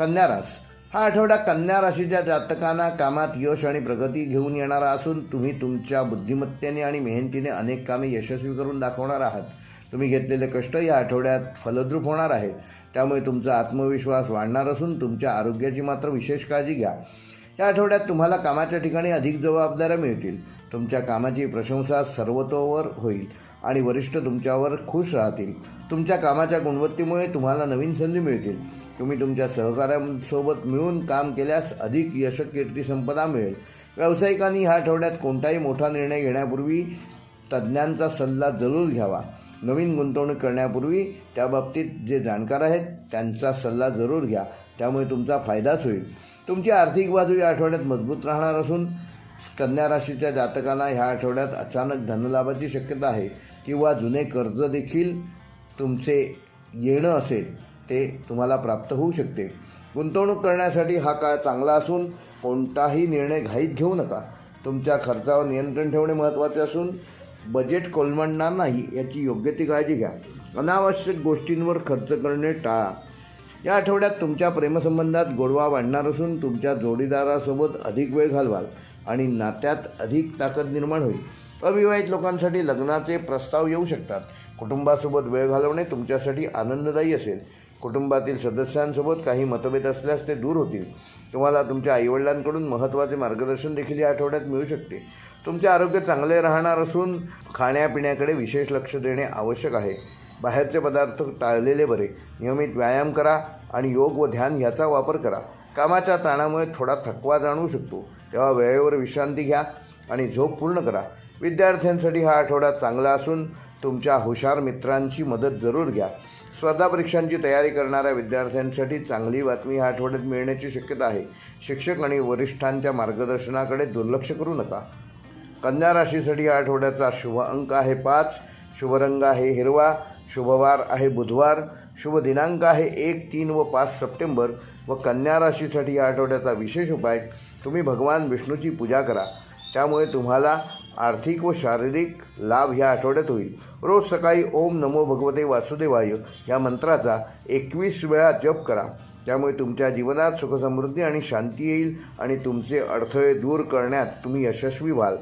कन्या रास हा आठवडा कन्या राशीच्या जातकांना कामात यश आणि प्रगती घेऊन येणारा असून तुम्ही तुमच्या बुद्धिमत्तेने आणि मेहनतीने अनेक कामे यशस्वी करून दाखवणार आहात. तुम्ही घेतलेले कष्ट या आठवड्यात फलद्रूप होणार आहेत. त्यामुळे तुमचा आत्मविश्वास वाढणार असून तुमच्या आरोग्याची मात्र विशेष काळजी घ्या. या आठवड्यात तुम्हाला कामाच्या ठिकाणी अधिक जबाबदाऱ्या मिळतील. तुमच्या कामाची प्रशंसा सर्वतोवर होईल आणि वरिष्ठ तुमच्यावर खुश राहतील. तुमच्या कामाच्या गुणवत्तेमुळे तुम्हाला नवीन संधी मिळतील. तुम्ही तुमच्या सहकाऱ्यांसोबत मिळून काम केल्यास अधिक यशकीर्ती संपदा मिळेल. व्यावसायिकांनी ह्या आठवड्यात कोणताही मोठा निर्णय घेण्यापूर्वी तज्ज्ञांचा सल्ला जरूर घ्यावा. नवीन गुंतवणूक करण्यापूर्वी त्याबाबतीत जे जाणकार आहेत त्यांचा सल्ला जरूर घ्या. त्यामुळे तुमचा फायदाच होईल. तुमची आर्थिक बाजू या आठवड्यात मजबूत राहणार असून कन्या राशीच्या जातकांना ह्या आठवड्यात अचानक धनलाभाची शक्यता आहे किंवा जुने कर्ज देखील तुमचे येणं असेल. ते तुम्हाला प्राप्त होऊ शकते. गुंतवणूक करण्यासाठी हा काळ चांगला असून कोणताही निर्णय घाईत घेऊ नका. तुमच्या खर्चावर नियंत्रण ठेवणे महत्त्वाचे असून बजेट कोलमडणार नाही याची योग्य ती काळजी घ्या. अनावश्यक गोष्टींवर खर्च करणे टाळा. या आठवड्यात तुमच्या प्रेमसंबंधात गोडवा वाढणार असून तुमच्या जोडीदारासोबत अधिक वेळ घालवाल आणि नात्यात अधिक ताकद निर्माण होईल. अविवाहित लोकांसाठी लग्नाचे प्रस्ताव येऊ शकतात. कुटुंबासोबत वेळ घालवणे तुमच्यासाठी आनंददायी असेल. कुटुंबातील सदस्यांसोबत काही मतभेद असल्यास ते दूर होतील. तुम्हाला तुमच्या आईवडिलांकडून महत्त्वाचे मार्गदर्शन देखील या आठवड्यात मिळू शकते. तुमचे आरोग्य चांगले राहणार असून खाण्यापिण्याकडे विशेष लक्ष देणे आवश्यक आहे. बाहेरचे पदार्थ टाळलेले बरे. नियमित व्यायाम करा आणि योग व ध्यान ह्याचा वापर करा. कामाच्या ताणामुळे थोडा थकवा जाणवू शकतो. तेव्हा वेळेवर विश्रांती घ्या आणि झोप पूर्ण करा. विद्यार्थ्यांसाठी हा आठवडा चांगला असून तुमच्या हुशार मित्रांची मदत जरूर घ्या. स्पर्धा परीक्षांची तयारी करणाऱ्या विद्यार्थ्यांसाठी चांगली बातमी ह्या आठवड्यात मिळण्याची शक्यता आहे. शिक्षक आणि वरिष्ठांच्या मार्गदर्शनाकडे दुर्लक्ष करू नका. कन्या राशीसाठी या आठवड्याचा शुभ अंक आहे पाच. शुभ रंग आहे हिरवा. शुभवार आहे बुधवार. शुभ दिनांक आहे एक तीन व पाच सप्टेंबर व कन्या राशीसाठी या आठवड्याचा विशेष उपाय तुम्ही भगवान विष्णूची पूजा करा. त्यामुळे तुम्हाला आर्थिक व शारीरिक लाभ ह्या आठवड्यात होईल. रोज सकाळी ओम नमो भगवते वासुदेवाय ह्या मंत्राचा एकवीस वेळा जप करा. त्यामुळे तुमच्या जीवनात सुखसमृद्धी आणि शांती येईल आणि तुमचे अडथळे दूर करण्यात तुम्ही यशस्वी व्हाल.